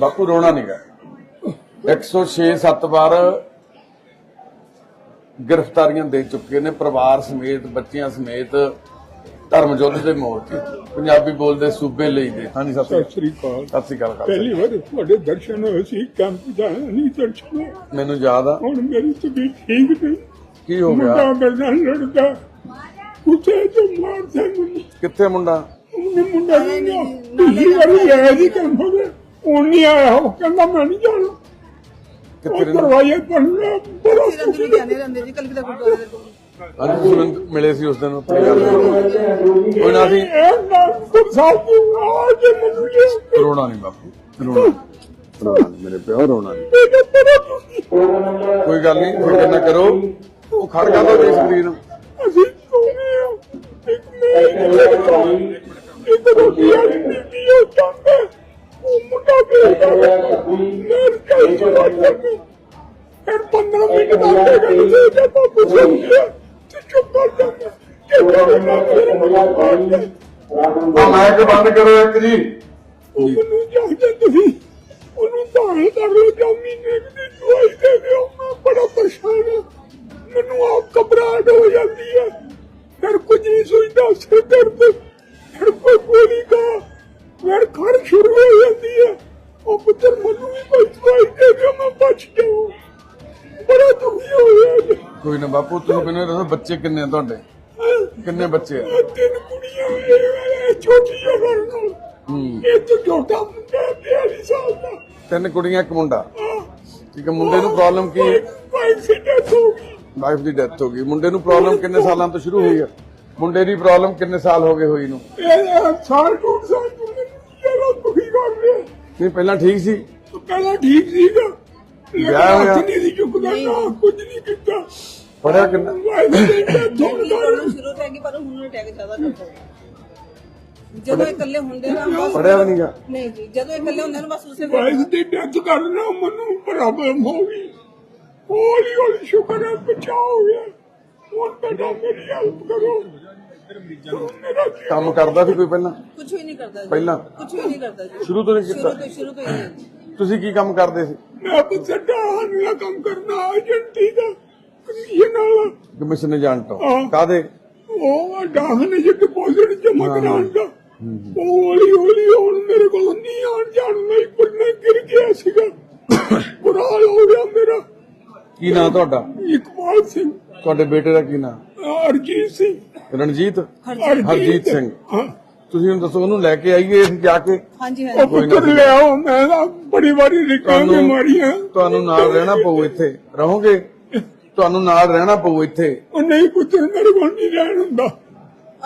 ਬਾਪੂ ਰੋਣਾ ਨਹੀਂਗਾ 106 7 ਵਾਰ ਗ੍ਰਿਫਤਾਰੀਆਂ ਦੇ ਚੁੱਕੇ ਨੇ ਪਰਿਵਾਰ ਸਮੇਤ ਬੱਚਿਆਂ ਸਮੇਤ ਧਰਮ ਯੁੱਧ ਦੇ ਤੇ। ਪੰਜਾਬੀ ਬੋਲਦੇ ਸੂਬੇ ਲਈ ਦੇ। ਹਾਂਜੀ ਸਤਿ ਸਤਿ ਸ੍ਰੀ ਅਕਾਲ। ਸਤਿ ਸ਼੍ਰੀ ਅਕਾਲ। ਪਹਿਲੀ ਵਾਰ ਤੁਹਾਡੇ ਦਰਸ਼ਨ ਹੋਏ ਸੀ ਕੈਂਪ ਦਾ ਨਹੀਂ ਦਰਸ਼ਨ। ਮੈਨੂੰ ਯਾਦ ਆ। ਹੁਣ ਮੇਰੀ ਤਬੀਅਤ ਠੀਕ ਨਹੀਂ। ਕੀ ਹੋ ਮੁੰਡਾ ਗਿਆ ਮੇਰੇ ਨਾਲ ਲੜਦਾ। ਕੁੱਤੇ ਤੋਂ ਮਾਰਦਾ ਮੈਨੂੰ ਕਿੱਥੇ ਮੁੰਡਾ? ਮੁੰਡਾ ਕਹਿੰਦਾ ਪਿਛਲੀ ਵਾਰੀ ਲਿਆ ਜੀ। ਕੈਂਪ ਦੇ ਹੁਣ ਨਹੀਂ ਆਇਆ ਉਹ ਕਹਿੰਦਾ ਮੈਂ ਨਹੀਂ ਜਾਣਾ ਕਿੱਥੇ ਉਹ ਰਹਿੰਦਾ ਕਰਵਾਇਆ ਕਰਨਾ ਬੜਾ ਰੰਦੇ ਲੁਧਿਆਣੇ ਰਹਿੰਦੇ ਜੀ ਕਲਕੱਤਾ ਗੁਰਦੁਆਰੇ ਦੇ ਕੋਲ ਅੱਜ ਤੁਸੀਂ ਮੈਨੂੰ ਮਿਲੇ ਸੀ ਉਸ ਦਿਨ ਉੱਥੇ ਗੱਲ ਹੋਈ। ਕੋਈ ਨਾ ਸੀ ਇਹ ਨਾ ਗੁਰਸਾਹਿਬ ਦੀ ਆਜ ਮੈਨੂੰ ਇਹ ਰੋਣਾ ਨਹੀਂ ਬਾਪੂ ਰੋਣਾ ਰੋਣਾ ਨੀ, ਮੇਰੇ ਪਿਓ ਰੋਣਾ ਨਹੀਂ ਮੇਰੇ ਬੜਾ ਦੁਖੀ ਕੋਈ ਗੱਲ ਨਹੀਂ ਫਿਕਰ ਨਾ ਕਰੋ ਉਹ ਖੜ ਗਿਆ ਤਾਂ ਦੇਖ ਸਕਦੀ ਨੂੰ ਅਸੀਂ ਸੋਨੇ ਆ ਇੱਕ ਮੈਂ ਇੱਕ ਰੋਟੀ ਫਿਰ 15 ਮਿੰਟ ਦਾ ਹੋ ਗਏ ਤੇ ਬਾਪੂ ਸੁਣ ਤੇ ਚੁੱਪ ਕਰ ਜਾਂਦਾ ਕਿ ਮੈਂ ਫਿਰ ਬੰਦ ਕਰੋ ਇੱਕ ਜੀ। ਉਹ ਚਾਹੀਦਾ ਤੁਸੀਂ ਉਹਨੂੰ ਦਾਨ ਕਰ ਲਓ ਜਾਂ ਮਹੀਨੇ ਦੀ ਦਵਾਈ ਦੇ ਦਿਓ ਮੈਂ ਬੜਾ ਪਰੇਸ਼ਾਨ ਹਾਂ ਮੈਨੂੰ ਆਪ ਘਬਰਾਹਟ ਹੋ ਜਾਂਦੀ ਹੈ। ਫਿਰ ਕੁਝ ਨਹੀਂ ਸੁਝਦਾ ਸਿਰ ਦਰਦ, ਫਿਰ ਕੋਈ ਗੋਲੀ ਦਾ ਫਿਰ ਖੜ ਸ਼ੁਰੂ ਹੋ ਜਾਂਦੀ ਹੈ ਉਹ ਪੁੱਤਰ ਮੈਨੂੰ ਵੀ ਕੋਈ ਦਵਾਈ ਦੇ ਦਿਓ ਮੈਂ ਬਚ ਜਾਵਾਂ ਬੜਾ ਦੁਖੀ ਹੋ ਗਿਆ ਜੀ। ਕੋਈ ਨਾ ਬਾਪੂ ਤੁਸੀਂ ਮੈਨੂੰ ਦੱਸੋ ਬੱਚੇ ਕਿੰਨੇ ਆ ਤੁਹਾਡੇ? ਕਿੰਨੇ ਬੱਚੇ ਆ? ਤਿੰਨ ਕੁੜੀਆਂ ਇਹ ਛੋਟੀ ਨਾਲ ਹੂੰ। ਇਹ ਤਾਂ ਛੋਟਾ ਮੁੰਡਾ 42 ਸਾਲ ਦਾ। ਤਿੰਨ ਕੁੜੀਆਂ ਇੱਕ ਮੁੰਡਾ? ਠੀਕ ਹੈ ਮੁੰਡੇ ਨੂੰ ਪ੍ਰੋਬਲਮ ਕੀ? ਭਾਈ ਸਿੱਧਾ ਹੋ ਗਈ। ਵਾਈਫ ਦੀ ਡੈਥ ਹੋ ਗਈ। ਮੁੰਡੇ ਨੂੰ ਪ੍ਰੋਬਲਮ ਕਿੰਨੇ ਸਾਲਾਂ ਤੋਂ ਸ਼ੁਰੂ ਹੋਈ ਹੈ ਮੁੰਡੇ ਦੀ ਪ੍ਰੋਬਲਮ ਕਿੰਨੇ ਸਾਲ ਹੋ ਗਏ ਹੋਈ ਨੂੰ? ਇਹ ਸਾਲ ਟੂਟ ਸਾਲ ਕਰ ਰਿਹਾ ਨਹੀਂ ਪਹਿਲਾਂ ਠੀਕ ਸੀ। ਪਹਿਲਾਂ ਠੀਕ ਸੀਗਾ ਵਿਆਹ ਹੋਇਆ? ਹੱਥ ਨਹੀਂ ਸੀ ਚੁੱਕਦਾ ਨਾ ਕੁਝ ਨਹੀਂ ਕੀਤਾ। ਪੜਿਆ ਕਿੰਨਾ? ਸ਼ੁਰੂ ਤੋਂ ਹੈਗੀ ਪਰ ਹੁਣ ਅਟੈਕ ਜ਼ਿਆਦਾ ਕਰਦਾ ਜਦੋਂ ਇਕੱਲੇ ਹੁੰਦੇ ਨਾ ਬਸ ਪੜਿਆ ਵੀ ਨਹੀਂਗਾ ਨਹੀਂ ਜੀ ਜਦੋਂ ਇਕੱਲੇ ਹੁੰਦੇ ਨਾ ਬਸ ਉਸੇ ਵੇਲੇ ਦੀ ਡੈਥ ਕਰਨਾ ਮੈਨੂੰ ਪ੍ਰੋਬਲਮ ਹੋ ਗਈ। ਹੌਲੀ ਹੌਲੀ ਸ਼ੁਕਰ ਹੈ ਬਚਾ ਹੋ ਗਿਆ। ਹੁਣ ਬੇਟਾ ਮੇਰੀ ਹੈਲਪ ਕਰੋ। ਕੰਮ ਕਰਦਾ ਸੀ ਕੋਈ ਪਹਿਲਾਂ? ਕੁਝ ਵੀ ਨਹੀਂ ਕਰਦਾ ਜੀ। ਪਹਿਲਾਂ? ਕੁਝ ਵੀ ਨਹੀਂ ਕਰਦਾ ਜੀ। ਸ਼ੁਰੂ ਤੋਂ ਨਹੀਂ ਸ਼ੁਰੂ ਕੀਤਾ ਤੋਂ ਸ਼ੁਰੂ ਤੋਂ ਹੀ ਨਹੀਂ ਜੀ। ਤੁਸੀਂ ਕੀ ਕੰਮ ਕਰਦੇ ਸੀ? ਮੈਂ ਕੁਝ ਸੱਟਾ ਹਾਨਿਆ ਕੰਮ ਕਰਨਾ ਏਜੰਟੀ ਦਾ ਕਮਿਸ਼ਨ ਵਾਲਾ। ਕਮਿਸ਼ਨ ਏਜੰਟ ਹਾਂ। ਕਾਦੇ ਉਹ ਡਾਹਨ ਜੇ ਡਿਪੋਜ਼ਿਟ ਜਮ੍ਹਾਂ ਹਾਂ। ਕਰਾਉਣ ਦਾ। ਉਹ ਹੌਲੀ ਹੌਲੀ ਹੁਣ ਮੇਰੇ ਕੋਲ ਨਹੀਂ ਆਣ ਜਾਣ ਲਈ ਮੈਂ ਗਿਰ ਗਿਆ ਸੀਗਾ। ਬੁਰਾ ਹਾਲ ਹੋ ਗਿਆ ਮੇਰਾ। ਕੀ ਨਾਂ ਤੁਹਾਡਾ? ਇਕਬਾਲ ਸਿੰਘ। ਤੁਹਾਡੇ ਬੇਟੇ ਦਾ ਕੀ ਨਾਂ? ਅਰਜੀਤ ਸਿੰਘ। ਰਣਜੀਤ? ਹਰਜੀਤ। ਹਰਜੀਤ ਸਿੰਘ। ਹਾਂ। ਤੁਸੀਂ ਹੁਣ ਦੱਸੋ ਉਹਨੂੰ ਲੈ ਕੇ ਆਈਏ ਅਸੀਂ ਜਾ ਕੇ? ਹਾਂਜੀ ਉਹ ਹਾਂਜੀ। ਪੁੱਤਰ ਲਿਆਓ ਮੈਂ ਤਾਂ ਬੜੀ ਵਾਰੀ ਰਿਕਾਂ ਤੁਹਾਨੂੰ- ਮਾਰੀਆਂ। ਤੁਹਾਨੂੰ ਨਾਲ ਰਹਿਣਾ ਪਊ ਇੱਥੇ। ਰਹੋਗੇ? ਤੁਹਾਨੂੰ ਨਾਲ ਰਹਿਣਾ ਪਊ ਇੱਥੇ। ਉਹ ਨਹੀਂ ਪੁੱਤਰ ਮੇਰੇ ਕੋਲ ਨਹੀਂ ਰਹਿਣ ਹੁੰਦਾ।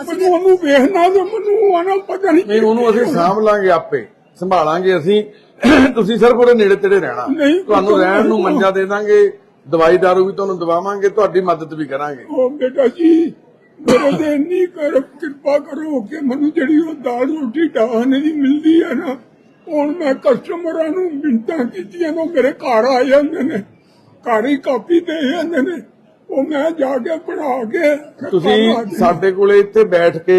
ਮੈਨੂੰ ਉਹਨੂੰ ਵੇਖਣਾ ਤੇ ਮੈਨੂੰ ਆਣਾ ਪਤਾ ਨਹੀਂ ਨਹੀਂ ਉਹਨੂੰ ਅਸੀਂ ਸਾਂਭ ਲਾਂਗੇ ਆਪੇ। ਸੰਭਾਲਾਂਗੇ ਅਸੀਂ। ਤੁਸੀਂ ਸਿਰਫ ਉਹਦੇ ਨੇੜੇ ਤੇੜੇ ਰਹਿਣਾ। ਨਹੀਂ, ਤੁਹਾਨੂੰ ਰਹਿਣ ਨੂੰ ਮੰਜਾ ਦੇ ਦਾਂਗੇ। ਦਵਾਈ ਦਾਰੂ ਵੀ ਤੁਹਾਨੂੰ ਦਵਾਵਾਂਗੇ ਤੁਹਾਡੀ ਮਦਦ ਵੀ ਕਰਾਂਗੇ। ਉਹ ਬੇਟਾ ਜੀ ਮੇਰੇ ਤੇ ਇੰਨੀ ਕਰ ਕਿਰਪਾ ਕਰੋ ਕਿ ਮੈਨੂੰ ਜਿਹੜੀ ਉਹ ਦਾਲ ਰੋਟੀ ਡਾਹਨ ਦੀ ਮਿਲਦੀ ਹੈ ਨਾ ਹੁਣ ਮੈਂ ਕਸਟਮਰਾਂ ਨੂੰ ਮਿੰਟਾਂ ਕੀਤੀਆਂ ਨੂੰ ਮੇਰੇ ਘਰ ਆ ਜਾਂਦੇ ਨੇ ਘਰ ਹੀ ਕਾਪੀ ਦੇ ਜਾਂਦੇ ਨੇ। ਉਹ ਮੈਂ ਜਾ ਕੇ ਪੜਾ ਕੇ ਤੁਸੀਂ ਸਾਡੇ ਕੋਲੇ ਇੱਥੇ ਬੈਠ ਕੇ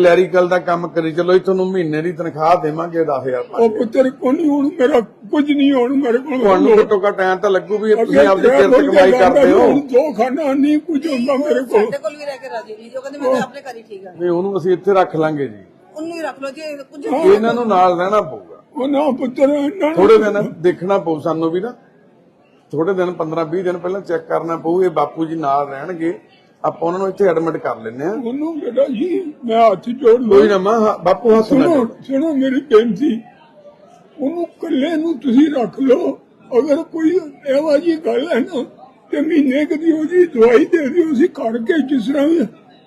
ਕਲੈਰੀਕਲ ਦਾ ਕੰਮ ਕਰੀ ਚਲੋ ਜੀ ਤੁਹਾਨੂੰ ਮਹੀਨੇ ਦੀ ਤਨਖਾਹ ਦੇਵਾਂਗੇ 10000 ਉਹ ਪੁੱਤਰ ਕੋ ਨਹੀਂ ਹੁਣ ਮੇਰਾ ਕੁਝ ਨਹੀਂ ਹੁਣ ਮੇਰੇ ਕੋਲ। ਤੁਹਾਨੂੰ ਘੱਟੋ ਘੱਟ ਐਂ ਤਾਂ ਲੱਗੂ ਵੀ ਤੁਸੀਂ ਆਪਦੀ ਕਿਰਤ ਕਮਾਈ ਕਰਦੇ ਹੋ। ਦੋ ਖਾਣਾ ਨਹੀਂ ਕੁਝ ਹੁੰਦਾ ਮੇਰੇ ਕੋਲ। ਸਾਡੇ ਕੋਲ ਵੀ ਰਹਿ ਕੇ ਰਾਜੀ ਨਹੀਂ ਜੋ ਕਹਿੰਦੇ ਮੈਂ ਆਪਣੇ ਘਰ ਹੀ ਠੀਕ ਆ। ਨਹੀਂ ਉਹਨੂੰ ਅਸੀਂ ਇੱਥੇ ਰੱਖ ਲਾਂਗੇ ਜੀ। ਉਹਨੂੰ ਹੀ ਰੱਖ ਲਓ ਜੀ ਕੁਝ ਇਹਨਾਂ ਨੂੰ ਨਾਲ ਰਹਿਣਾ ਪਊਗਾ। ਉਹ ਨਾ ਪੁੱਤਰ ਇਹਨਾਂ ਨੂੰ ਥੋੜੇ ਦਿਨ ਦੇਖਣਾ ਪਊ ਸਾਨੂੰ ਵੀ ਨਾ। ਥੋੜੇ ਦਿਨ 15 20 ਦਿਨ ਪਹਿਲਾਂ ਚੈੱਕ ਕਰਨਾ ਪਊ ਇਹ ਬਾਪੂ ਜੀ ਨਾਲ ਰਹਿਣਗੇ। ਆਪਾਂ ਉਹਨਾਂ ਨੂੰ ਇੱਥੇ ਐਡਮਿਟ ਕਰ ਲੈਂਦੇ ਆ ਉਹਨੂੰ ਬੇਟਾ ਜੀ ਮੈਂ ਹੱਥ ਜੋੜ ਕੋਈ ਲਓ ਨਾ ਮਾਂ ਹਾਂ, ਬਾਪੂ ਹੱਥ ਨਾ ਸੁਣੋ ਜੋੜ। ਸੁਣੋ ਮੇਰੀ ਬੇਨਤੀ। ਉਹਨੂੰ ਇਕੱਲੇ ਨੂੰ ਤੁਸੀਂ ਰੱਖ ਲਓ। ਅਗਰ ਕੋਈ ਇਹੋ ਜੀ ਗੱਲ ਹੈ ਨਾ ਤੇ ਮਹੀਨੇ ਕਦੀ ਉਹਦੀ ਦਵਾਈ ਦੇ ਦਿਓ ਅਸੀਂ ਖੜ ਕੇ ਜਿਸ ਤਰ੍ਹਾਂ ਵੀ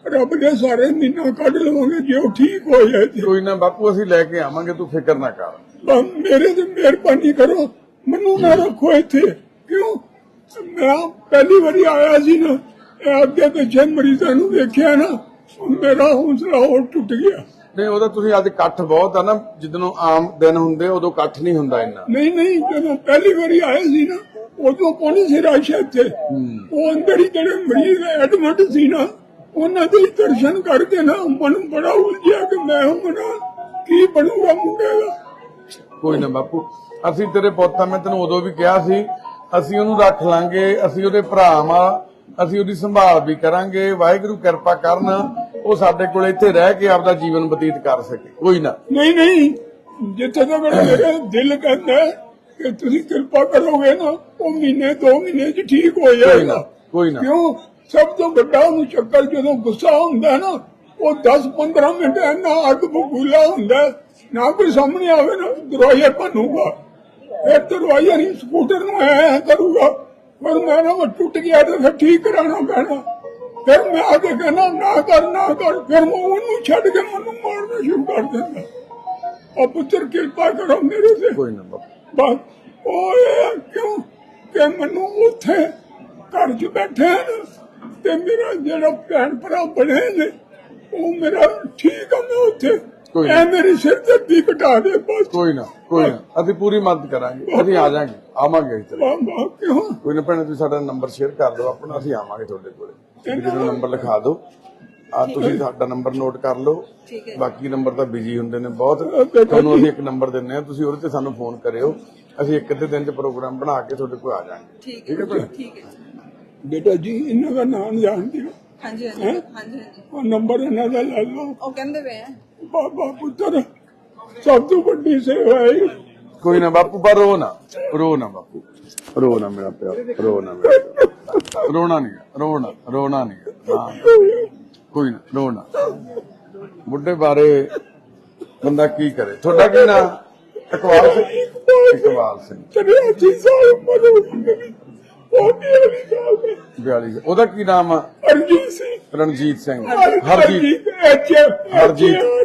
ਰੱਬ ਦੇ ਸਾਰੇ ਮਹੀਨਾ ਕੱਢ ਲਵਾਂਗੇ ਜੇ ਉਹ ਠੀਕ ਹੋ ਜਾਏ ਤੇ। ਕੋਈ ਨਾ ਬਾਪੂ ਅਸੀਂ ਲੈ ਕੇ ਆਵਾਂਗੇ ਤੂੰ ਫਿਕਰ ਨਾ ਕਰ। ਬਸ ਮੇਰੇ ਤੇ ਮਿਹਰਬਾਨੀ ਕਰੋ। ਮੈਨੂੰ ਨਾ ਰੱਖੋ ਇੱਥੇ। ਕਿਉਂ? ਮੈਂ ਪਹਿਲੀ ਵਾਰੀ ਆਇਆ ਸੀ ਨਾ ਇਹ ਅੱਗੇ ਪਿੱਛੇ ਮਰੀਜ਼ਾਂ ਨੂੰ ਦੇਖਿਆ ਨਾ ਮੇਰਾ ਹੌਸਲਾ ਹੋਰ ਟੁੱਟ ਗਿਆ। ਨਹੀਂ ਉਹਦਾ ਤੁਸੀਂ ਅੱਜ ਇਕੱਠ ਬਹੁਤ ਆ ਨਾ ਜਿੱਦਨੋਂ ਆਮ ਦਿਨ ਹੁੰਦੇ ਉਦੋਂ ਇਕੱਠ ਨਹੀਂ ਹੁੰਦਾ ਇੰਨਾ। ਨਹੀਂ ਨਹੀਂ ਜਦੋਂ ਪਹਿਲੀ ਵਾਰੀ ਆਏ ਸੀ ਨਾ ਉਦੋਂ ਕੋਣੀ ਸੀ ਰਾਸ਼ ਇੱਥੇ? ਉਹ ਅੰਦਰ ਹੀ ਜਿਹੜੇ ਮਰੀਜ਼ ਐਡਮਿਟ ਸੀ ਨਾ ਉਹਨਾਂ ਦੇ ਦਰਸ਼ਨ ਕਰਕੇ ਨਾ ਮਨ ਬੜਾ ਉਲਝਿਆ ਕਿ ਮੈਂ ਹੁਣ ਕੀ ਬਣੂਗਾ ਮੁੰਡੇ ਦਾ? ਕੋਈ ਨਾ ਬਾਪੂ ਅਸੀਂ ਤੇਰੇ ਪੁੱਤਾਂ ਮੈਂ ਤੈਨੂੰ ਉਦੋਂ ਵੀ ਕਿਹਾ ਸੀ ਅਸੀਂ ਉਹਨੂੰ ਰੱਖ ਲਾਂਗੇ ਅਸੀਂ ਉਹਦੇ ਭਰਾ ਵਾਂ ਅਸੀਂ ਉਹਦੀ ਸੰਭਾਲ ਵੀ ਕਰਾਂਗੇ ਵਾਹਿਗੁਰੂ ਕਿਰਪਾ ਕਰਨ ਉਹ ਸਾਡੇ ਕੋਲ ਇੱਥੇ ਰਹਿ ਕੇ ਆਪਦਾ ਜੀਵਨ ਬਤੀਤ ਕਰ ਸਕੇ। ਕੋਈ ਨਾ। ਨਹੀਂ ਨਹੀਂ ਜਿੱਥੇ ਤੱਕ ਮੇਰਾ ਦਿਲ ਕਹਿੰਦਾ ਕਿ ਤੁਸੀਂ ਕਿਰਪਾ ਕਰੋਗੇ ਨਾ ਉਹ ਮਹੀਨੇ ਦੋ ਮਹੀਨੇ ਚ ਠੀਕ ਹੋ ਜਾਏਗਾ। ਕੋਈ ਨਾ। ਕਿਉਂ? ਸਭ ਤੋਂ ਵੱਡਾ ਉਹਨੂੰ ਚੱਕਰ ਜਦੋਂ ਗੁੱਸਾ ਹੁੰਦਾ ਨਾ ਉਹ 10-15 ਮਿੰਟ ਇੰਨਾ ਅੱਗ ਬਬੂਲਾ ਹੁੰਦਾ ਨਾ ਕੋਈ ਸਾਹਮਣੇ ਆਵੇ ਨਾ ਦਰਵਾਜ਼ਾ ਭੰਨੂਗਾ। ਫਿਰ ਦਰਵਾਜ਼ਾ ਨਹੀਂ ਸਕੂਟਰ ਨੂੰ ਐ ਕਰੂਗਾ। ਪਰ ਮੈਂ ਨਾ ਉਹ ਟੁੱਟ ਗਿਆ ਤੇ ਫਿਰ ਠੀਕ ਕਰਾਉਣਾ ਪੈਣਾ। ਫਿਰ ਮੈਂ ਆ ਕੇ ਕਹਿਣਾ ਨਾ ਕਰ ਨਾ ਕਰ। ਫਿਰ ਮੈਂ ਉਹਨੂੰ ਛੱਡ ਕੇ ਮੈਨੂੰ ਮਾਰਨਾ ਸ਼ੁਰੂ ਕਰ ਦਿੰਦਾ। ਉਹ ਪੁੱਤਰ ਕਿਰਪਾ ਕਰੋ ਮੇਰੇ ਤੇ। ਕੋਈ ਨਾ ਬਸ ਉਹ ਕਿਉਂ ਕਿ ਮੈਨੂੰ ਉੱਥੇ ਘਰ 'ਚ ਬੈਠੇ ਤੇ ਮੇਰਾ ਜਿਹੜਾ ਭੈਣ ਭਰਾ ਬਣੇ ਨੇ ਉਹ ਮੇਰਾ ਠੀਕ ਆ ਮੈਂ ਉੱਥੇ ਕੋਈ ਐ ਮੇਰੀ ਸਿਰ ਤੇ ਦੀ ਘਟਾ ਦੇ ਬਸ। ਕੋਈ ਨਾ ਕੋਈ ਨਾ। ਅਸੀਂ ਪੂਰੀ ਮਦਦ ਕਰਾਂਗੇ। ਅਸੀਂ ਆ ਜਾਾਂਗੇ। ਆਵਾਂਗੇ ਕਿਉਂ? ਕੋਈ ਨਾ ਭੈਣੇ ਤੁਸੀਂ ਸਾਡਾ ਨੰਬਰ ਸ਼ੇਅਰ ਕਰ ਦਿਓ ਆਪਣਾ। ਅਸੀਂ ਆਵਾਂਗੇ ਤੁਹਾਡੇ ਕੋਲੇ। ਜਿਹੜਾ ਨੰਬਰ ਲਿਖਾ ਦਿਓ। ਆ ਤੁਸੀਂ ਸਾਡਾ ਨੰਬਰ ਨੋਟ ਕਰ ਲਓ। ਠੀਕ ਹੈ। ਬਾਕੀ ਨੰਬਰ ਤਾਂ ਬਿਜ਼ੀ ਹੁੰਦੇ ਨੇ ਬਹੁਤ। ਤੁਹਾਨੂੰ ਅਸੀਂ ਇੱਕ ਨੰਬਰ ਦਿੰਨੇ ਆ ਤੁਸੀਂ ਉਹਦੇ ਤੇ ਸਾਨੂੰ ਫੋਨ ਕਰਿਓ। ਅਸੀਂ ਇੱਕ ਅੱਧੇ ਦਿਨ ਚ ਪ੍ਰੋਗਰਾਮ ਬਣਾ ਕੇ ਤੁਹਾਡੇ ਕੋਲ ਆ ਜਾਾਂਗੇ। ਠੀਕ ਹੈ ਠੀਕ ਹੈ ਬੇਟਾ ਜੀ ਇਹਨਾਂ ਦਾ ਨਾਮ ਜਾਣਦੇ ਹੋ? ਹਾਂਜੀ ਹਾਂਜੀ ਹਾਂਜੀ ਹਾਂਜੀ। ਉਹ ਨੰਬਰ ਇਹਨਾਂ ਦਾ ਲੈ ਲਓ। ਉਹ ਕਹਿੰਦੇ ਵੇ ਆ ਬਾਬਾ ਪੁੱਤਰ ਸਭ ਤੋਂ ਵੱਡੀ ਸੇਵਾ ਹੈ। ਕੋਈ ਨਾ ਬਾਪੂ ਪਰ ਰੋ ਨਾ ਰੋ ਨਾ ਬਾਪੂ। ਰੋ ਨਾ ਮੇਰਾ ਪਿਆ ਰੋ ਨਾ ਮੇਰਾ ਪਿਆ। ਰੋਣਾ ਨਹੀਂ ਹੈ, ਰੋਣਾ ਰੋਣਾ ਨਹੀਂ ਹੈ। ਹਾਂ ਕੋਈ ਨਾ ਰੋਣਾ ਬੁੱਢੇ ਬਾਰੇ ਬੰਦਾ ਕੀ ਕਰੇ? ਤੁਹਾਡਾ ਕੀ ਨਾਮ ਇਕਬਾਲ ਸਿੰਘ। ਇਕਬਾਲ ਸਿੰਘ। ਤੇਰੇ ਅੱਛੀ ਸਾਲ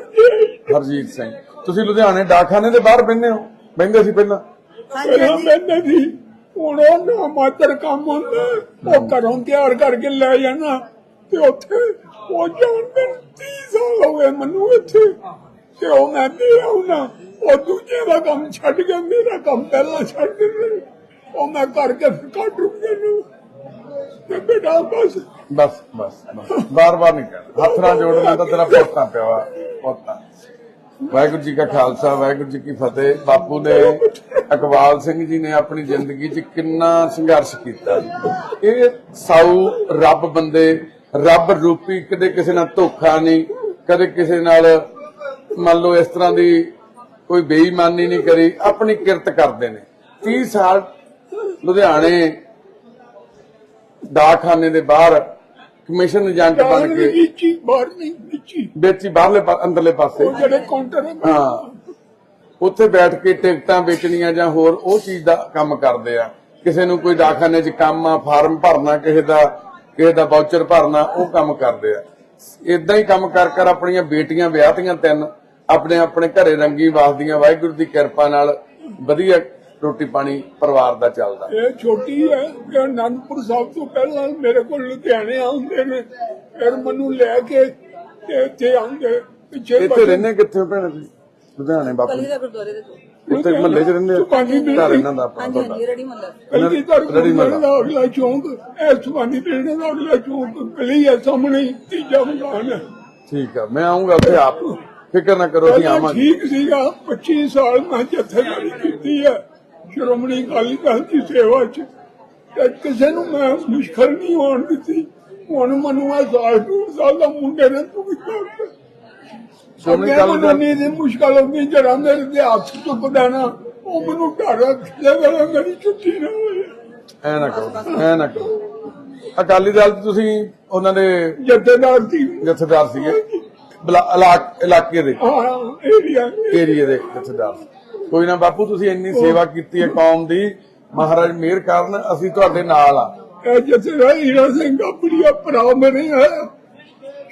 ਉਮਰ ਹੋ ਗਈ ਉਹ ਮੇਰੀ ਸਾਲ ਦੇ 42 ਉਹਦਾ ਕੀ ਨਾਮ ਆ ਅਰਜੀਤ ਸਿੰਘ ਰਣਜੀਤ ਸਿੰਘ ਹਰਜੀਤ ਸਿੰਘ ਤੁਸੀਂ ਲੁਧਿਆਣੇ ਡਾਕਖਾਨੇ ਦੇ ਬਾਹਰ ਬੈਠੇ ਹੋ? ਬੈਠੇ ਸੀ ਪਹਿਲਾਂ? ਹਾਂਜੀ ਪਹਿਲਾਂ ਹਾਂਜੀ ਮੈਨੇ ਦੀ ਹੁਣ ਉਹ ਨਾ ਮਾਤਰ ਕੰਮ ਹੁੰਦਾ। ਉਹ ਘਰੋਂ ਤਿਆਰ ਕਰਕੇ ਲੈ ਜਾਣਾ। ਤੇ ਉੱਥੇ ਉਹ ਜਾਣਦੇ 30 ਸਾਲ ਹੋ ਗਏ ਮੈਨੂੰ ਇੱਥੇ। ਤੇ ਉਹ ਮੈਂ ਦੇ ਆਉਣਾ। ਉਹ ਦੂਜੇ ਦਾ ਕੰਮ ਛੱਡ ਕੇ ਮੇਰਾ ਕੰਮ ਪਹਿਲਾਂ ਛੱਡ ਦਿੰਦੇ ਉਹ ਮੈਂ ਕਰਕੇ ਫਿਰ ਕੱਟ ਰੁਕਦੇ ਨੂੰ ਤੇ ਬੇਟਾ ਬਸ ਬਸ ਬਸ। ਬਾਰ ਬਾਰ ਨਹੀਂ ਕਹਿਣਾ। ਹੱਥ ਨਾਲ ਜੋੜਨਾ ਤਾਂ ਤੇਰਾ ਪੋਤਾ ਪਿਆ ਵਾ, ਪੋਤਾ। ਵਾਹਿਗੁਰੂ ਜੀ ਕਾ ਖਾਲਸਾ, ਵਾਹਿਗੁਰੂ ਜੀ ਕੀ ਫਤਿਹ। ਬਾਪੂ ਨੇ ਇਕਬਾਲ ਸਿੰਘ ਜੀ ਨੇ ਆਪਣੀ ਜ਼ਿੰਦਗੀ 'ਚ ਕਿੰਨਾ ਸੰਘਰਸ਼ ਕੀਤਾ। ਇਹ ਸਾਊ ਰੱਬ ਬੰਦੇ, ਰੱਬ ਰੂਪੀ ਕਦੇ ਕਿਸੇ ਨਾਲ ਧੋਖਾ ਨਹੀਂ, ਕਦੇ ਕਿਸੇ ਨਾਲ ਮੰਨ ਲਓ ਇਸ ਤਰ੍ਹਾਂ ਦੀ ਕੋਈ ਬੇਈਮਾਨੀ ਨਹੀਂ ਕਰੀ, ਆਪਣੀ ਕਿਰਤ ਕਰਦੇ ਨੇ। 30 ਸਾਲ ਲੁਧਿਆਣੇ ਡਾਕਖਾਨੇ ਦੇ ਬਾਹਰ ਕਮਿਸ਼ਨ ਏਜੰਟ ਬਣ ਕੇ ਨੀਚੀ ਬਾਹਰ ਨਹੀਂ ਵਿੱਚ ਹੀ। ਬਾਹਰਲੇ ਅੰਦਰਲੇ ਪਾਸੇ। ਉਹ ਜਿਹੜੇ ਕਾਊਂਟਰ ਹੈ ਹਾਂ। ਉੱਥੇ ਬੈਠ ਕੇ ਟਿਕਟਾਂ ਵੇਚਣੀਆਂ ਜਾਂ ਹੋਰ ਉਹ ਚੀਜ਼ ਦਾ ਕੰਮ ਕਰਦੇ ਆ। ਕਿਸੇ ਨੂੰ ਕੋਈ ਡਾਕਖਾਨੇ 'ਚ ਕੰਮ ਆ ਫਾਰਮ ਭਰਨਾ ਕਿਸੇ ਦਾ ਕਿਸੇ ਦਾ ਵਾਊਚਰ ਭਰਨਾ ਉਹ ਕੰਮ ਕਰਦੇ ਆ। ਇਦਾਂ ਹੀ ਕੰਮ ਕਰ ਕਰ ਆਪਣੀਆਂ ਬੇਟੀਆਂ ਵਿਆਹਤੀਆਂ ਤਿੰਨ ਆਪਣੇ ਆਪਣੇ ਘਰੇ ਰੰਗੀ ਵਸਦੀਆਂ ਵਾਹਿਗੁਰੂ ਦੀ ਕਿਰਪਾ ਨਾਲ ਵਧੀਆ ਰੋਟੀ ਪਾਣੀ ਪਰਿਵਾਰ ਦਾ ਚੱਲਦਾ। ਇਹ ਛੋਟੀ ਹੈ ਕਿ ਅਨੰਦਪੁਰ ਸਾਹਿਬ ਤੋਂ ਪਹਿਲਾਂ ਮੇਰੇ ਕੋਲ ਲੁਧਿਆਣੇ ਆਉਂਦੇ ਨੇ ਫਿਰ ਮੈਨੂੰ ਲੈ ਕੇ ਤੇ ਇੱਥੇ ਆਉਂਦੇ ਪਿੱਛੇ ਇੱਥੇ ਰਹਿੰਦੇ ਕਿੱਥੇ ਭੈਣੇ ਤੁਸੀਂ? ਲੁਧਿਆਣੇ ਬਾਪੂ। ਕਲੀ ਦਾ ਗੁਰਦੁਆਰੇ ਦੇ ਕੋਲ। ਇੱਥੇ ਮਹੱਲੇ 'ਚ ਰਹਿੰਦੇ ਬਿਲਡਿੰਗ। ਘਰ ਇਹਨਾਂ ਦਾ ਆਪਣਾ ਹਾਂਜੀ ਕਲਗੀ ਦਰ ਰੜੀ ਮਹੱਲਾ। ਦਾ ਅਗਲਾ ਚੌਂਕ ਇਹ ਸੁਖਾਨੀ ਬਿਲਡਿੰਗ ਦਾ ਅਗਲਾ ਚੌਂਕ ਗਲੀ ਹੈ ਸਾਹਮਣੇ ਤੀਜਾ ਮਕਾਨ ਹੈ। ਠੀਕ ਆ ਮੈਂ ਆਉਂਗਾ ਉੱਥੇ ਆਪ। ਫਿਕਰ ਨਾ ਕਰੋ ਪਹਿਲਾਂ ਆਵਾਂਗੇ। ਠੀਕ ਸੀਗਾ 25 ਸਾਲ ਮੈਂ ਜਥੇਦਾਰੀ ਕੀਤੀ ਹੈ। ਸ਼੍ਰੋਮਣੀ ਅਕਾਲੀ ਦਲ ਦੀ ਸੇਵਾ 'ਚ। ਕਿਸੇ ਨੂੰ ਮੈਂ ਮੁਸ਼ਕਲ ਨਹੀਂ ਹੋਣ ਦਿੱਤੀ। ਹੁਣ ਮੈਨੂੰ ਆ ਸਾਲ ਡੂਢ ਸਾਲ ਦਾ ਮੁੰਡੇ ਨੇ ਤੂੰ ਵੀ ਕਰ ਸ਼੍ਰੋਮਣੀ ਅਕਾਲੀ ਦਲ ਨਹੀਂ ਮੁਸ਼ਕਲ ਹੁੰਦੀ ਜਰਾ ਮੇਰੇ ਦੇ ਹੱਥ ਚੁੱਕਦਾ ਨਾ ਉਹ ਮੈਨੂੰ ਘਰ ਰੱਖਦੇ ਵੇਲੇ ਮੇਰੀ ਛੁੱਟੀ ਨਾ ਹੋਏ ਐ ਨਾ ਕਰੋ ਐ ਨਾ ਕਰੋ। ਅਕਾਲੀ ਦਲ ਤੁਸੀਂ ਉਹਨਾਂ ਦੇ ਜਥੇਦਾਰ ਦੀ ਜਥੇਦਾਰ ਸੀਗੇ। ਇਲਾਕ- ਦੇ। ਹਾਂ ਏਰੀਆ ਦੇ। ਜਥੇਦਾਰ ਕੋਈ ਨਾ ਬਾਪੂ, ਤੁਸੀਂ ਇੰਨੀ ਸੇਵਾ ਕੀਤੀ ਹੈ ਕੌਮ ਦੀ। ਮਹਾਰਾਜ ਮਿਹਰ ਕਰਨ, ਅਸੀਂ ਤੁਹਾਡੇ ਨਾਲ ਆ ਇਹ ਜਥੇਦਾਰ ਹੀਰਾ ਸਿੰਘ ਆਪਣੀਆ ਭਰਾ ਮੇਰੇ ਹੈ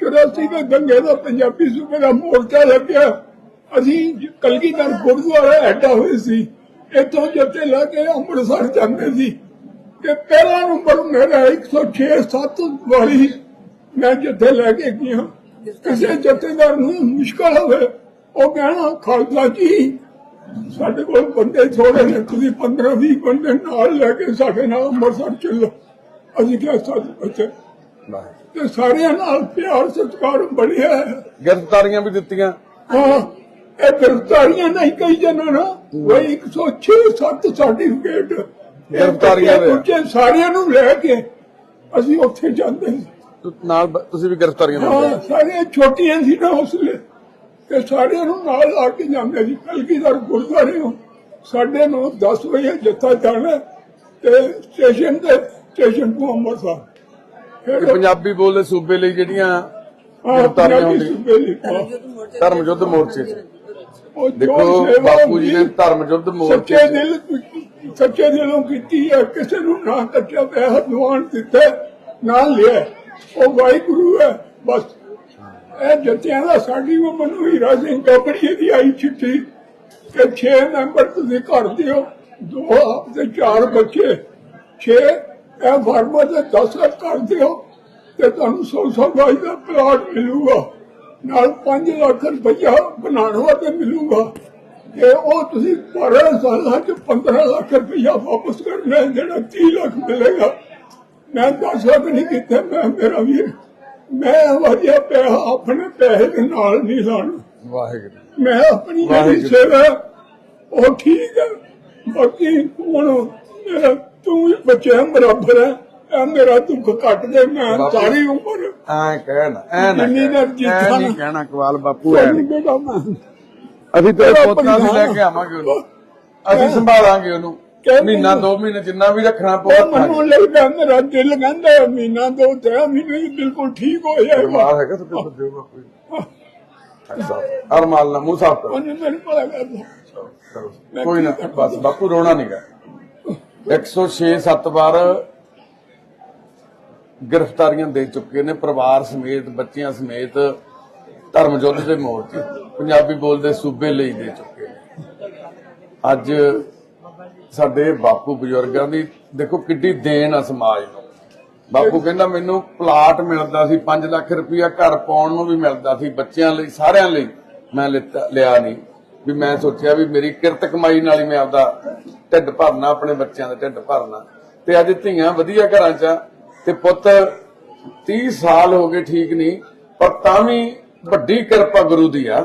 ਚੁਰਾਸੀ ਦੇ ਗੰਗੇ ਦਾ ਪੰਜਾਬੀ ਸੂਬੇ ਦਾ ਮੋਰਚਾ ਲੱਗਿਆ। ਅਸੀਂ ਕਲਗੀਧਰ ਗੁਰਦੁਆਰਾ ਐਡਾ ਹੋਏ ਸੀ। ਇੱਥੋਂ ਜੱਥੇ ਲਾ ਕੇ ਅੰਮ੍ਰਿਤਸਰ ਜਾਂਦੇ ਸੀ। ਤੇ ਪਹਿਲਾ ਨੰਬਰ ਮੇਰਾ 106 7 ਵਾਲੀ ਮੈਂ ਜਿੱਥੇ ਲੈ ਕੇ ਗਿਆ। ਕਿਸੇ ਜਥੇਦਾਰ ਨੂੰ ਮੁਸ਼ਕਲ ਹੋਵੇ, ਉਹ ਕਹਿਣਾ, ਖਾਲਸਾ ਜੀ ਸਾਡੇ ਕੋਲ ਬੰਦੇ ਥੋੜੇ ਨੇ ਤੁਸੀਂ 15 20 ਬੰਦੇ ਨਾਲ ਲੈ ਕੇ ਸਾਡੇ ਨਾਲ ਅੰਮ੍ਰਿਤਸਰ ਚੱਲੋ। ਅਸੀਂ ਕਿਹਾ ਸਾਡੇ ਬੱਚੇ ਤੇ ਸਾਰਿਆਂ ਨਾਲ ਪਿਆਰ ਸਤਿਕਾਰ ਬਣਿਆ ਹੈ। ਗ੍ਰਿਫਤਾਰੀਆਂ ਵੀ ਦਿੱਤੀਆਂ। ਹਾਂ ਇਹ ਗ੍ਰਿਫਤਾਰੀਆਂ ਨਹੀਂ ਕਹੀ ਜਾਣਾ ਨਾ। ਵਈ 106 7 ਸਰਟੀਫਿਕੇਟ ਗ੍ਰਿਫਤਾਰੀਆਂ ਦੇ। ਸਾਰਿਆਂ ਨੂੰ ਲੈ ਕੇ ਅਸੀਂ ਉੱਥੇ ਜਾਂਦੇ ਸੀ। ਨਾਲ ਤੁਸੀਂ ਵੀ ਗ੍ਰਿਫਤਾਰੀਆਂ ਹਾਂ ਸਾਰੇ ਛੋਟੀਆਂ ਸੀ ਨਾ ਉਸਲੇ ਤੇ ਸਾਰਿਆਂ ਨੂੰ ਨਾਲ ਲਾ ਕੇ ਜਾਂਦੇ ਸੀ। ਕਲਗੀਧਰ ਗੁਰਦੁਆਰੇ ਨੂੰ। ਸਾਡੇ ਨੂੰ 10 ਵਜੇ ਜੱਥਾ ਜਾਣਾ ਤੇ ਸਟੇਸ਼ਨ ਤੇ ਸਟੇਸ਼ਨ ਤੋਂ ਅੰਮ੍ਰਿਤਸਰ। ਫਿਰ ਪੰਜਾਬੀ ਬੋਲਦੇ ਸੂਬੇ ਲਈ ਜਿਹੜੀਆਂ ਗ੍ਰਿਫਤਾਰੀਆਂ ਹੁੰਦੀਆਂ। ਧਰਮ ਯੁੱਧ ਮੋਰਚੇ। 'ਚ ਜੋ ਦੇਖੋ ਬਾਪੂ ਜੀ ਨੇ ਧਰਮ ਯੁੱਧ ਮੋਰਚੇ ਸੱਚੇ ਦਿਲ ਸੱਚੇ ਦਿਲੋਂ ਕੀਤੀ ਹੈ। ਕਿਸੇ ਨੂੰ ਨਾ ਕੱਟਿਆ ਪਿਆ ਹਦਵਾਨ ਦਿੱਤਾ ਨਾ ਲਿਆ। ਉਹ ਵਾਹਿਗੁਰੂ ਹੈ ਬਸ। ਇਹ ਜੱਤਿਆਂ ਦਾ ਸਾਡੀ ਉਹ ਮਨੂ ਹੀਰਾ ਸਿੰਘ ਕਪੜੀ ਦੀ ਆਈ ਚਿੱਠੀ ਕਿ 6 ਮੈਂਬਰ ਤੁਸੀਂ ਘਰ ਦਿਓ ਦੋ ਆਪ ਤੇ ਚਾਰ ਬੱਚੇ। 6 ਇਹ ਫਾਰਮਾ ਦੇ 10 ਕਰ ਦਿਓ ਤੇ ਤੁਹਾਨੂੰ 100 100 ਗਜ ਦਾ ਪਲਾਟ ਮਿਲੂਗਾ। ਨਾਲ 5 ਲੱਖ ਰੁਪਈਆ ਬਣਾਉਣ ਤੇ ਮਿਲੂਗਾ। ਤੇ ਉਹ ਤੁਸੀਂ 12 ਸਾਲਾਂ ਚ 15 ਲੱਖ ਰੁਪਇਆ ਵਾਪਸ ਕਰਨਾ ਹੈ, ਜਿਹੜਾ 30 ਲੱਖ ਮਿਲੇਗਾ। ਮੈਂ 10 ਲੱਖ ਨਹੀਂ ਕੀਤੇ ਮੈਂ ਮੇਰਾ ਵੀਰ ਮੈਂ ਵਧੀਆ ਪੈਸਾ ਆਪਣੇ ਪੈਸੇ ਦੇ ਨਾਲ ਨਹੀਂ ਲਾਣਾ ਵਾਹਿਗੁਰੂ। ਮੈਂ ਆਪਣੀ ਜਿਹੜੀ। ਸੇਵਾ ਉਹ ਠੀਕ ਹੈ। ਬਾਕੀ ਹੁਣ ਮੇਰਾ ਤੂੰ ਵੀ ਬੱਚਿਆਂ ਬਰਾਬਰ ਹੈ। ਇਹ ਮੇਰਾ ਦੁੱਖ ਕੱਟ ਦੇ ਮੈਂ। ਸਾਰੀ ਉਮਰ ਐ ਕਹਿਣਾ ਐ ਨਾ ਨਹੀਂ ਕਹਿਣਾ ਕਵਾਲ ਬਾਪੂ ਐ ਅਸੀਂ ਤੇਰੇ ਪੁੱਤਾਂ ਨੂੰ ਲੈ। ਕੇ ਆਵਾਂਗੇ ਉਹਨੂੰ। ਅਸੀਂ ਸੰਭਾਲਾਂਗੇ ਉਹਨੂੰ। ਕਹਿ ਮਹੀਨਾ ਦੋ ਮਹੀਨੇ ਜਿੰਨਾ ਵੀ ਰੱਖਣਾ ਪਊਗਾ ਮੈਨੂੰ ਲੱਗਦਾ ਮੇਰਾ ਦਿਲ ਕਹਿੰਦਾ ਹੈ, ਮਹੀਨਾ ਦੋ ਤਿੰਨ ਮਹੀਨੇ ਬਿਲਕੁਲ ਠੀਕ ਹੋ ਜਾਏਗਾ ਪਰਿਵਾਰ ਹੈਗਾ ਤੁਹਾਡੇ ਕੋਲ ਦਿਓ ਬਾਪੂ ਅਰਮਾਲ ਨਾ ਮੂੰਹ ਸਾਫ਼ ਕਰੋ। ਉਹਨੇ ਮੈਨੂੰ ਪਤਾ ਕਰਦਾ ਕਰੋ। ਕੋਈ ਨਾ ਬਸ ਬਾਪੂ ਰੋਣਾ ਨਹੀਂਗਾ 106 7 ਵਾਰ ਗ੍ਰਿਫਤਾਰੀਆਂ ਦੇ ਚੁੱਕੇ ਨੇ ਪਰਿਵਾਰ ਸਮੇਤ ਬੱਚਿਆਂ ਸਮੇਤ ਧਰਮ ਯੁੱਧ ਦੇ ਮੋਰਚੇ। ਪੰਜਾਬੀ ਬੋਲਦੇ ਸੂਬੇ ਲਈ ਦੇ ਚੁੱਕੇ ਨੇ। ਅੱਜ ਸਾਡੇ ਬਾਪੂ ਬਜ਼ੁਰਗਾਂ ਦੀ, ਦੇਖੋ ਕਿੱਡੀ ਦੇਣ ਆ ਸਮਾਜ ਨੂੰ। ਬਾਪੂ ਕਹਿੰਦਾ ਮੈਨੂੰ ਪਲਾਟ ਮਿਲਦਾ ਸੀ 5 ਲੱਖ ਰੁਪਇਆ ਘਰ ਪਾਉਣ ਨੂੰ ਵੀ ਮਿਲਦਾ ਸੀ, ਬੱਚਿਆਂ ਲਈ, ਸਾਰਿਆਂ ਲਈ ਮੈਂ ਲਿਆ ਨਹੀਂ। ਵੀ ਮੈਂ ਸੋਚਿਆ ਵੀ ਮੇਰੀ ਕਿਰਤ ਕਮਾਈ ਨਾਲ ਹੀ ਮੈਂ ਆਪਦਾ ਢਿੱਡ ਭਰਨਾ, ਆਪਣੇ ਬੱਚਿਆਂ ਦਾ ਢਿੱਡ ਭਰਨਾ। ਤੇ ਅੱਜ ਧੀਆਂ ਵਧੀਆ ਘਰਾਂ 'ਚ ਤੇ ਪੁੱਤ 30 ਸਾਲ ਹੋ ਗਏ ਠੀਕ ਨਹੀਂ, ਪਰ ਤਾਂ ਵੀ ਵੱਡੀ ਕਿਰਪਾ ਗੁਰੂ ਦੀ ਆ।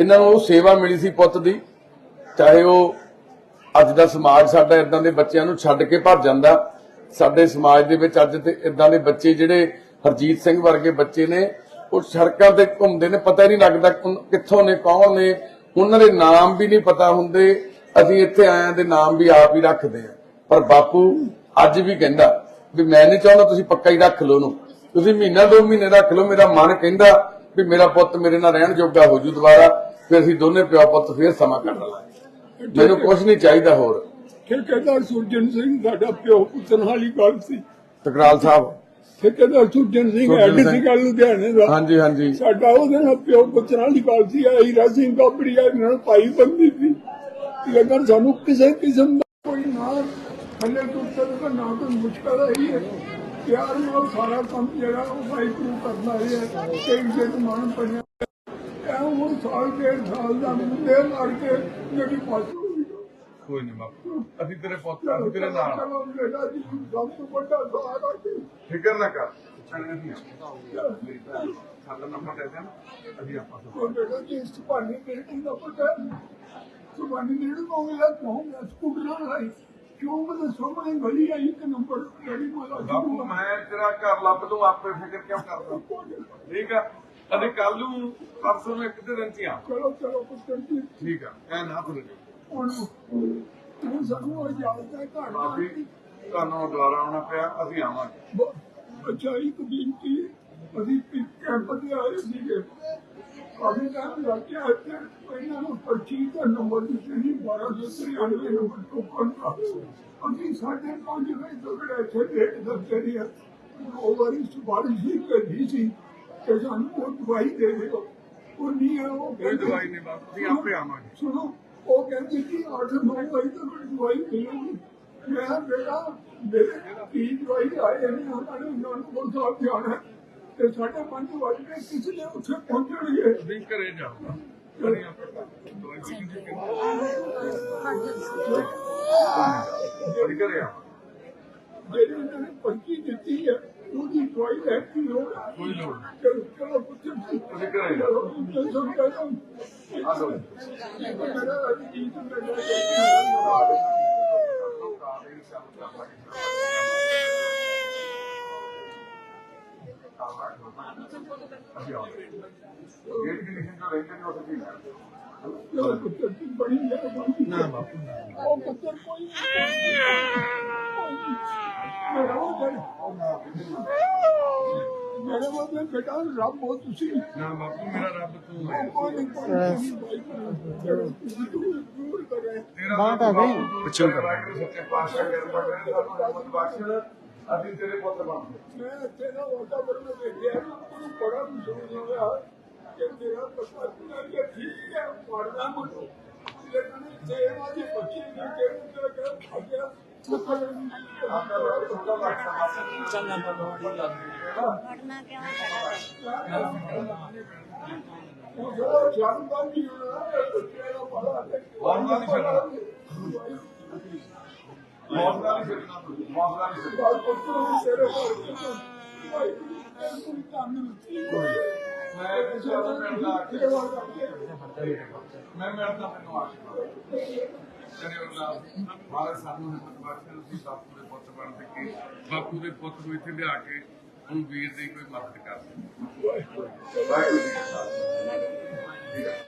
ਇਹਨਾਂ ਨੂੰ ਉਹ ਸੇਵਾ ਮਿਲੀ ਸੀ ਪੁੱਤ ਦੀ, ਚਾਹੇ ਉਹ ਅੱਜ ਦਾ ਸਮਾਜ ਸਾਡਾ ਇਦਾਂ ਦੇ ਬੱਚਿਆਂ ਨੂੰ ਛੱਡ ਕੇ ਭੱਜ ਜਾਂਦਾ। ਸਾਡੇ ਸਮਾਜ ਦੇ ਵਿੱਚ ਅੱਜ ਤੇ ਇਦਾਂ ਦੇ ਬੱਚੇ ਜਿਹੜੇ ਹਰਜੀਤ ਸਿੰਘ ਵਰਗੇ ਬੱਚੇ ਨੇ, ਉਹ ਸੜਕਾਂ ਤੇ ਘੁੰਮਦੇ ਨੇ, ਪਤਾ ਹੀ ਨਹੀਂ ਲੱਗਦਾ ਕਿੱਥੋਂ ਨੇ, ਕੌਣ ਨੇ। ਉਹਨਾਂ ਦੇ ਨਾਮ ਵੀ ਨਹੀਂ ਪਤਾ ਹੁੰਦੇ। ਅਸੀਂ ਇੱਥੇ ਆਇਆਂ ਦੇ ਨਾਮ ਵੀ ਆਪ ਹੀ ਰੱਖਦੇ ਆ ਪਰ ਬਾਪੂ ਅੱਜ ਵੀ ਕਹਿੰਦਾ ਵੀ ਮੈਂ ਨਹੀਂ ਚਾਹੁੰਦਾ ਤੁਸੀਂ ਪੱਕਾ ਹੀ ਰੱਖ ਲਓ ਉਹਨੂੰ। ਤੁਸੀਂ ਮਹੀਨਾ, ਦੋ ਮਹੀਨੇ ਰੱਖ ਲਓ, ਮੇਰਾ ਮਨ ਕਹਿੰਦਾ ਵੀ ਮੇਰਾ ਪੁੱਤ ਮੇਰੇ ਨਾਲ ਰਹਿਣ ਜੋਗਾ ਹੋ ਜੂ ਦੁਬਾਰਾ। ਫਿਰ ਅਸੀਂ ਦੋਨੇ ਪਿਓ ਪੁੱਤ ਫੇਰ ਸਮਾਂ ਕੱਢ ਲਾਂਗੇ। ਮੈਨੂੰ ਕੁਝ ਨਹੀਂ ਚਾਹੀਦਾ ਹੋਰ। ਠੇਕੇਦਾਰ ਸੁਰਜਨ ਸਿੰਘ ਸਾਡਾ ਪਿਓ ਪੁੱਤਰ ਵਾਲੀ ਗੱਲ ਸੀ। ਟਕਰਾਲ ਸਾਹਿਬ। ਠੇਕੇਦਾਰ ਸੁਰਜਨ ਸਿੰਘ ਸੁਰਜਨ ਐਡੀ। ਸੀ ਗੱਲ ਲੁਧਿਆਣੇ ਦਾ। ਹਾਂਜੀ ਹਾਂਜੀ। ਸਾਡਾ ਉਹਦੇ ਨਾਲ ਪਿਓ ਪੁੱਤਰ ਵਾਲੀ ਗੱਲ ਸੀ। ਹੀਰਾ ਸਿੰਘ ਕਾਪੜੀ ਆ ਨਾਲ ਭਾਈ ਬੰਦੀ ਸੀ। ਲੇਕਿਨ ਸਾਨੂੰ ਕਿਸੇ ਕਿਸਮ ਦਾ ਕੋਈ ਨਾ ਥੱਲੇ ਤੋਂ ਤੱਕ ਨਾ ਕੋਈ ਮੁਸ਼ਕਲ ਆਈ ਹੈ ਪਿਆਰ ਨਾਲ ਸਾਰਾ ਕੰਮ ਜਿਹੜਾ ਉਹ ਭਾਈ ਨੂੰ ਕਰਨਾ ਹੈ। ਤੇ ਇੱਜ਼ਤ ਮਾਨ ਬਣਿਆ। ਇਹ ਉਹ ਸਾਲ ਡੇਢ ਸਾਲ ਦਾ ਮੁੰਡੇ ਮਾਰ ਕੇ ਜਿਹੜੀ ਪਾਸੋਂ ਕੋਈ ਨਹੀਂ ਬਾਪੂ ਅਸੀਂ ਤੇਰੇ ਪੁੱਤ ਅਸੀਂ ਤੇਰੇ ਨਾਲ ਚਲੋ ਬੇਟਾ ਜੀ ਸਭ ਤੋਂ ਵੱਡਾ ਸਹਾਰਾ ਸੀ ਫਿਕਰ ਨਾ ਕਰ ਸਾਡਾ ਨੰਬਰ ਦੇ ਦੇਣਾ ਅਸੀਂ ਆਪਾਂ ਉਹ ਬੇਟਾ ਜੀ ਸੁਪਾਨੀ ਬਿਲਡਿੰਗ ਦਾ ਪਤਾ ਸੁਪਾਨੀ ਬਿਲਡਿੰਗ ਹੋ ਗਿਆ ਤੋਂ ਸਕੂਟਰ ਨਾਲ ਆਈ ਕਿਉਂ ਮੇਰੇ ਸਾਹਮਣੇ ਗਲੀ ਆਈ ਇੱਕ ਨੰਬਰ ਗਲੀ ਕੋਲ ਆ ਬਾਪੂ ਮੈਂ ਤੇਰਾ ਘਰ ਲੱਭ ਦੂੰ ਆਪੇ ਫਿਕਰ ਕਿਉਂ ਕਰਦਾ ਠੀਕ ਆ ਅਸੀਂ ਕੱਲ ਨੂੰ ਪਰਸੋਂ ਨੂੰ ਇੱਕ ਦਿਨ ਚ ਆ। ਚਲੋ ਚਲੋ ਜੀ ਠੀਕ ਆ ਐ ਨਾ ਜੀ ਹੁਣ ਹੁਣ ਸਾਨੂੰ ਉਹ ਹੈ ਘਰ ਮਾਫੀ ਤੁਹਾਨੂੰ ਦੁਬਾਰਾ ਆਉਣਾ ਪਿਆ ਅਸੀਂ ਆਵਾਂਗੇ। ਅੱਛਾ ਇੱਕ ਬੇਨਤੀ ਅਸੀਂ ਪਿਕ ਕੈਂਪ ਤੇ ਆਏ ਸੀਗੇ। ਕਾਫੀ ਟਾਈਮ ਲੱਗ ਗਿਆ ਇੱਥੇ ਇਹਨਾਂ ਨੂੰ ਪਰਚੀ ਦਾ ਨੰਬਰ ਦਿੱਤੇ ਸੀ 1293 ਨੰਬਰ ਟੋਕਨ ਦਾ ਅਸੀਂ ਸਾਢੇ ਪੰਜ ਵਜੇ ਤੱਕ ਇੱਥੇ ਡੇਟ ਰਹੀ ਉਹ ਵਾਰੀ ਸਿਫਾਰਿਸ਼ ਹੀ ਕਰੀ ਸੀ। ਕਿ ਸਾਨੂੰ ਉਹ ਦਵਾਈ ਦੇ ਦਿਓ। ਉਹ ਨਹੀਂ ਹੈ ਉਹ ਕੋਈ ਦਵਾਈ ਨਹੀਂ ਬਾਪੂ ਅਸੀਂ ਆਪੇ ਆਵਾਂਗੇ। ਸੁਣੋ ਉਹ ਕਹਿੰਦੀ ਕਿ 8-9 ਵਜੇ ਤੱਕ ਦਵਾਈ ਮਿਲੂਗੀ। ਮੈਂ ਕਿਹਾ, ਬੇਟਾ ਮੇਰੇ ਕੀ ਦਵਾਈ ਆਏ ਨੇ ਉਹਨਾਂ ਨੇ ਨਾਨਕਪੁਰ ਸਾਹਿਬ ਜਾਣਾ ਹੈ। ਤੇ ਸਾਡੇ ਪੰਜ ਵਜੇ ਕੇ ਕਿਸ ਨੇ ਉੱਥੇ ਪਹੁੰਚਣਗੇ ਜਾਊਗਾ ਆਪੇ ਦਵਾਈ ਜਿਹੜੀ ਉਹਨਾਂ ਨੇ ਪਰਚੀ ਦਿੱਤੀ ਹੈ ਉਹਦੀ ਦਵਾਈ ਲੈ ਕੇ ਲੋੜ ਕੋਈ ਲੋੜ ਨਹੀਂ। ਚਲੋ ਚਲੋ ਪੁੱਤਰ ਤੁਸੀਂ ਜਾਓ ਚਲੋ ਚਲੋ ਆ ਲਓ ਮੇਰਾ ਅਜੀਤ ਮੇਰਾ ਗੇਟ ਕੰਡੀਸ਼ਨ ਜੋ ਰਹਿੰਦੇ ਨੇ ਉਹ ਹੈ ਚਲੋ ਪੁੱਤਰ ਦੀ ਬੜੀ ਨਾ ਬਾਪੂ ਉਹ ਪੁੱਤਰ ਕੋਈ ਮੇਰਾ ਉਹ ਮੇਰੇ ਵਾਲੇ ਬੇਟਾ ਰੱਬ ਹੋ ਤੁਸੀਂ। ਨਾ ਬਾਪੂ ਮੇਰਾ ਰੱਬ ਤੂੰ ਹੈ। ਬਾਤ ਆ ਗਈ ਪਿੱਛੇ ਕਰ। ਸੱਚੇ ਪਾਤਸ਼ਾਹ ਕਿਰਪਾ ਕਰੇ ਸਾਨੂੰ ਰਹਿਮਤ ਬਖਸ਼ ਅਸੀਂ ਤੇਰੇ ਪੁੱਤ ਬਣਦੇ ਮੈਂ ਤੇਰਾ ਵਾਤਾਵਰਨ ਦੇਖਿਆ ਮੈਨੂੰ ਬੜਾ ਮਹਿਸੂਸ ਹੋਇਆ ਕਿ ਤੇਰਾ ਪਸੰਦ ਕਿ ਠੀਕ ਹੈ ਪੜਨਾ ਮੈਨੂੰ ਲੇਕਿਨ ਜੇ ਵਾਜੇ ਬੱਚੇ ਨੇ ਕਿ ਤੇਰਾ ਕਰ ਭਾਗਿਆ ਚੰਗਾ ਪੜਨਾ ਕਿਉਂ ਖੜਾ ਉਹ ਜੋ ਜਾਣਦਾ ਨਹੀਂ ਹੋਣਾ ਬੱਚੇ ਦਾ ਬੜਾ ਮੌਸਲਾ ਨਹੀਂ ਛੱਡਣਾ ਮੌਸਲਾ ਨਹੀਂ ਛੱਡਣਾ ਮੌਸਲਾ ਨਹੀਂ ਛੱਡਣਾ ਬਾਲ ਪੁੱਤਰ ਤੇਰੇ ਕੋਲ ਕੋਈ ਕੰਮ ਨਹੀਂ ਮੈਂ ਕਿਸੇ ਨੂੰ ਮਿਲਦਾ ਆ ਕੇ ਮੈਂ ਮਿਲਦਾ ਮੈਨੂੰ ਆਸ਼ੀਰਵਾਦ ਕਰੇ ਸਾਨੂੰ ਹਿੰਮਤ ਬਖਸ਼ੇ ਤੁਸੀਂ ਬਾਪੂ ਦੇ ਪੁੱਤ ਬਣ ਕੇ ਬਾਪੂ ਦੇ ਪੁੱਤ ਨੂੰ ਇੱਥੇ ਲਿਆ ਕੇ ਹੁਣ ਵੀਰ ਦੀ ਕੋਈ ਮਦਦ ਕਰ ਵਾਹਿਗੁਰੂ ਜੀ